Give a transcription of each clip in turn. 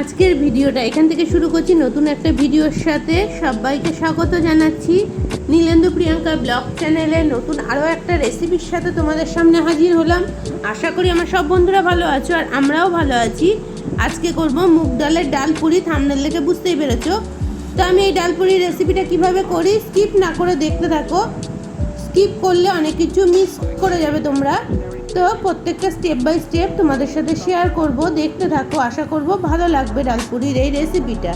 আজকের ভিডিওটা এখান থেকে শুরু করছি। নতুন একটা ভিডিওর সাথে সবাইকে স্বাগত জানাচ্ছি। নীলেন্দু প্রিয়াঙ্কা ব্লগ চ্যানেলে নতুন আরও একটা রেসিপির সাথে তোমাদের সামনে হাজির হলাম। আশা করি আমার সব বন্ধুরা ভালো আছো আর আমরাও ভালো আছি। আজকে করব মুগ ডালের ডাল পুরি থামনেল দেখে বুঝতেই পেরেছ। তো আমি এই ডাল পুরি রেসিপিটা কীভাবে করি স্কিপ না করে দেখতে থাকো। স্কিপ করলে অনেক কিছু মিস করে যাবে তোমরা। তো প্রত্যেকটা স্টেপ বাই স্টেপ তোমাদের সাথে শেয়ার করব, দেখতে থাকো, আশা করব ভালো লাগবে ডালপুরির এই রেসিপিটা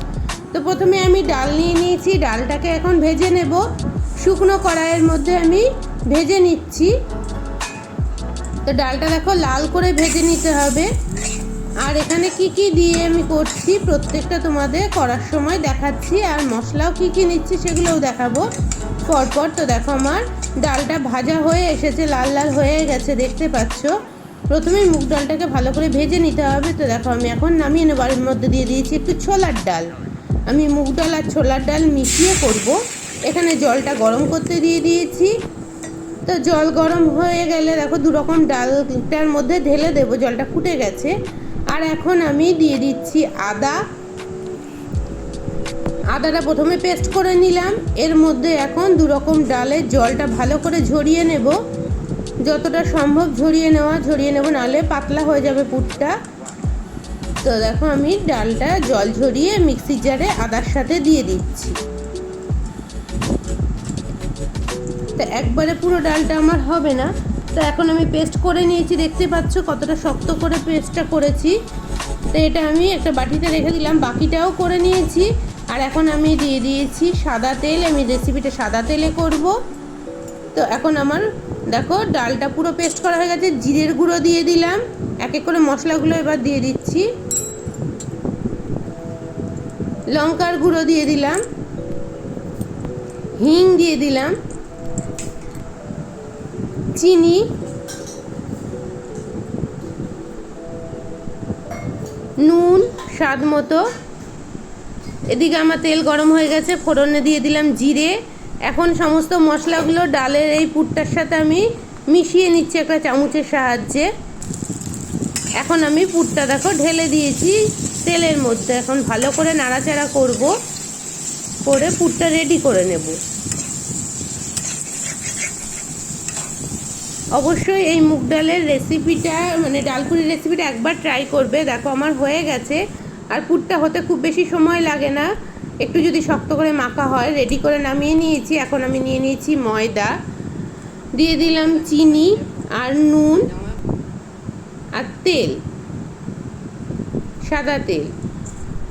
তো প্রথমে আমি ডাল নিয়ে নিয়েছি, ডালটাকে এখন ভেজে নেব। শুকনো কড়াইয়ের মধ্যে আমি ভেজে নিচ্ছি। তো ডালটা দেখো লাল করে ভেজে নিতে হবে। আর এখানে কি কি দিয়ে আমি করছি, প্রত্যেকটা তোমাদের করার সময় দেখাচ্ছি। আর মশলাও কি কি নিচ্ছি সেগুলোও দেখাবো। পরপর তো দেখো আমার ডালটা ভাজা হয়ে এসেছে, লাল লাল হয়ে গেছে, দেখতে পাচ্ছ? প্রথমে মুগ ডালটাকে ভালো করে ভেজে নিতে হবে। তো দেখো আমি এখন নামিয়ে নেবার মধ্যে দিয়ে দিয়েছি একটু ছোলার ডাল। আমি মুগ ডাল আর ছোলার ডাল মিশিয়ে করব। এখানে জলটা গরম করতে দিয়ে দিয়েছি। তো জল গরম হয়ে গেলে দেখো দু রকম ডালটার মধ্যে ঢেলে দেবো, জলটা ফুটে গেছে। আর এখন আমি দিয়ে দিচ্ছি আদা আদাটা প্রথমে পেস্ট করে নিলাম। এর মধ্যে এখন দু রকম ডালের জলটা ভালো করে ঝরিয়ে নেব। যতটা সম্ভব ঝরিয়ে নেওয়া, ঝরিয়ে নেব, নাহলে পাতলা হয়ে যাবে পুরটা। তো দেখো আমি ডালটা জল ঝরিয়ে মিক্সির জারে আদার সাথে দিয়ে দিচ্ছি। তো একবারে পুরো ডালটা আমার হবে না। তো এখন আমি পেস্ট করে নিয়েছি, দেখতে পাচ্ছ কতটা শক্ত করে পেস্টটা করেছি। তো এটা আমি একটা বাটিতে রেখে দিলাম, বাকিটাও করে নিয়েছি। আর এখন আমি দিয়ে দিয়েছি সাদা তেল, আমি রেসিপিটা সাদা তেলে করব। তো এখন আমার, দেখো, ডালটা পুরো পেস্ট করা হয়ে গেছে, জিরের গুঁড়ো দিয়ে দিলাম, এক এক করে মশলাগুলো এবার দিয়ে দিচ্ছি। লঙ্কার গুঁড়ো দিয়ে দিলাম, হিং দিয়ে দিলাম, চিনি, নুন, স্বাদ মতো এদিকে আমার তেল গরম হয়ে গেছে, ফোড়নে দিয়ে দিলাম জিরে। এখন সমস্ত মশলাগুলো ডালের এই পুরটার সাথে আমি মিশিয়ে নিচ্ছি একটা চামচের সাহায্যে। এখন আমি পুরটা দেখো ঢেলে দিয়েছি তেলের মধ্যে। এখন ভালো করে নাড়াচাড়া করব, করে পুরটা রেডি করে নেব। অবশ্যই এই মুগ ডালের রেসিপিটা মানে ডালপুরির রেসিপিটা একবার ট্রাই করবে। দেখো আমার হয়ে গেছে। আর পুরটা হতে খুব বেশি সময় লাগে না। একটু যদি শক্ত করে মাখা হয় রেডি করে নামিয়ে নিয়েছি। এখন আমি নিয়ে নিয়েছি ময়দা। দিয়ে দিলাম চিনি আর নুন আর তেল, সাদা তেল।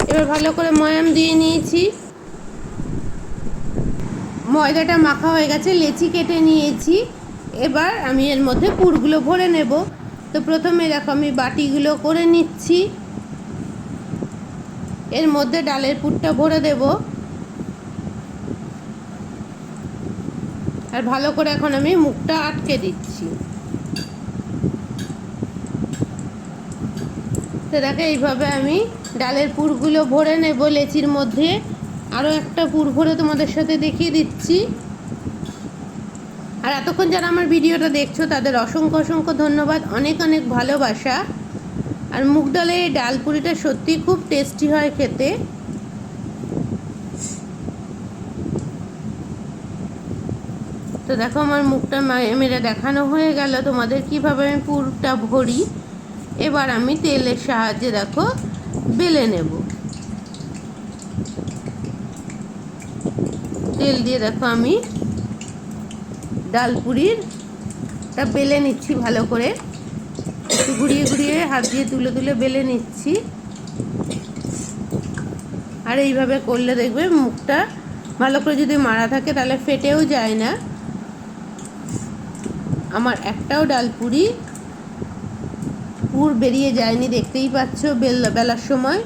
এবার ভালো করে ময়াম দিয়ে নিয়েছি। ময়দাটা মাখা হয়ে গেছে, লেচি কেটে নিয়েছি। এবার আমি এর মধ্যে পুরগুলো ভরে নেব। তো প্রথমে দেখো আমি বাটিগুলো করে নিচ্ছি। এর মধ্যে ডালের পুরটা ভরে দেব। আর ভালো করে এখন আমি মুখটা আটকে দিচ্ছি। দেখো, এইভাবে আমি ডালের পুরগুলো ভরে নেব লেচির মধ্যে। আরও একটা পুর ভরে তোমাদের সাথে দেখিয়ে দিচ্ছি। আর এতক্ষণ যারা আমার ভিডিওটা দেখছ, তাদের অসংখ্য অসংখ্য ধন্যবাদ। অনেক অনেক ভালোবাসা। আর মুগ ডালের এই ডাল পুরিটা সত্যি খুব টেস্টি হয় খেতে। তো দেখো আমার মুখটা মেরে দেখানো হয়ে গেল। তোমাদের কীভাবে আমি পুরটা ভরি? এবার আমি তেলের সাহায্যে দেখো বেলে নেব। তেল দিয়ে দেখো আমি ডালপুরির টা বেলে নিচ্ছি ভালো করে। একটু ঘুরিয়ে ঘুরিয়ে হাত দিয়ে তুলে তুলে বেলে নিচ্ছি। আর এইভাবে করলে দেখবে মুখটা ভালো করে যদি মারা থাকে তাহলে ফেটেও যায় না। আমার একটাও ডাল ডালপুরি পুর বেরিয়ে যায়নি, দেখতেই পাচ্ছ বেল, বেলার সময়।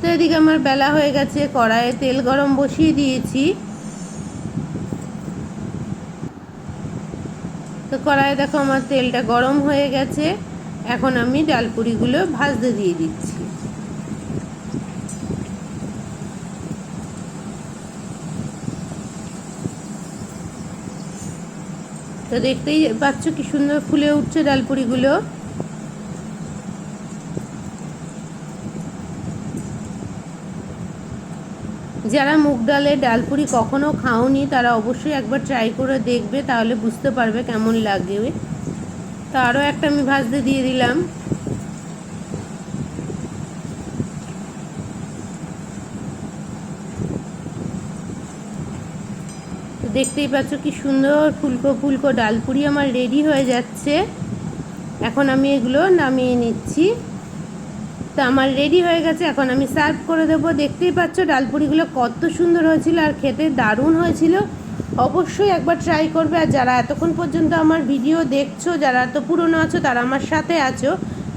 তো এদিকে আমার বেলা হয়ে গেছে, কড়াইয়ে তেল গরম বসিয়ে দিয়েছি। তো কড়াইয়ে দেখো আমার তেলটা গরম হয়ে গেছে। এখন আমি ডালপুরিগুলো ভাজতে দিয়ে দিচ্ছি। তো দেখতেই পাচ্ছ কি সুন্দর ফুলে উঠছে ডালপুরিগুলো। যারা মুগ ডালের ডালপুরি কখনো খাওনি, তারা অবশ্যই একবার ট্রাই করে দেখবে, তাহলে বুঝতে পারবে কেমন লাগবে তো আরও একটা আমি ভাজতে দিয়ে দিলাম। দেখতেই পাচ্ছ কি সুন্দর ফুলকো ফুলকো ডালপুরি আমার রেডি হয়ে যাচ্ছে। এখন আমি এগুলো নামিয়ে নিচ্ছি। তো আমার রেডি হয়ে গেছে, এখন আমি সার্ভ করে দেবো। দেখতেই পাচ্ছ, ডালপুরিগুলো কত সুন্দর হয়েছিল আর খেতে দারুণ হয়েছিল। অবশ্যই একবার ট্রাই করবে আর যারা এতক্ষণ পর্যন্ত আমার ভিডিও দেখছ, যারা এত পুরনো আছো, তারা আমার সাথে আছো।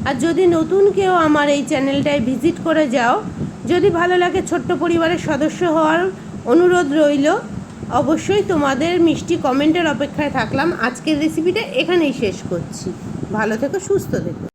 আর যদি নতুন কেউ আমার এই চ্যানেলটায় ভিজিট করে যাও, যদি ভালো লাগে ছোট্ট পরিবারের সদস্য হওয়ার অনুরোধ রইল। অবশ্যই তোমাদের মিষ্টি কমেন্টের অপেক্ষায় থাকলাম। আজকের রেসিপিটা এখানেই শেষ করছি। ভালো থেকো, সুস্থ থেকো।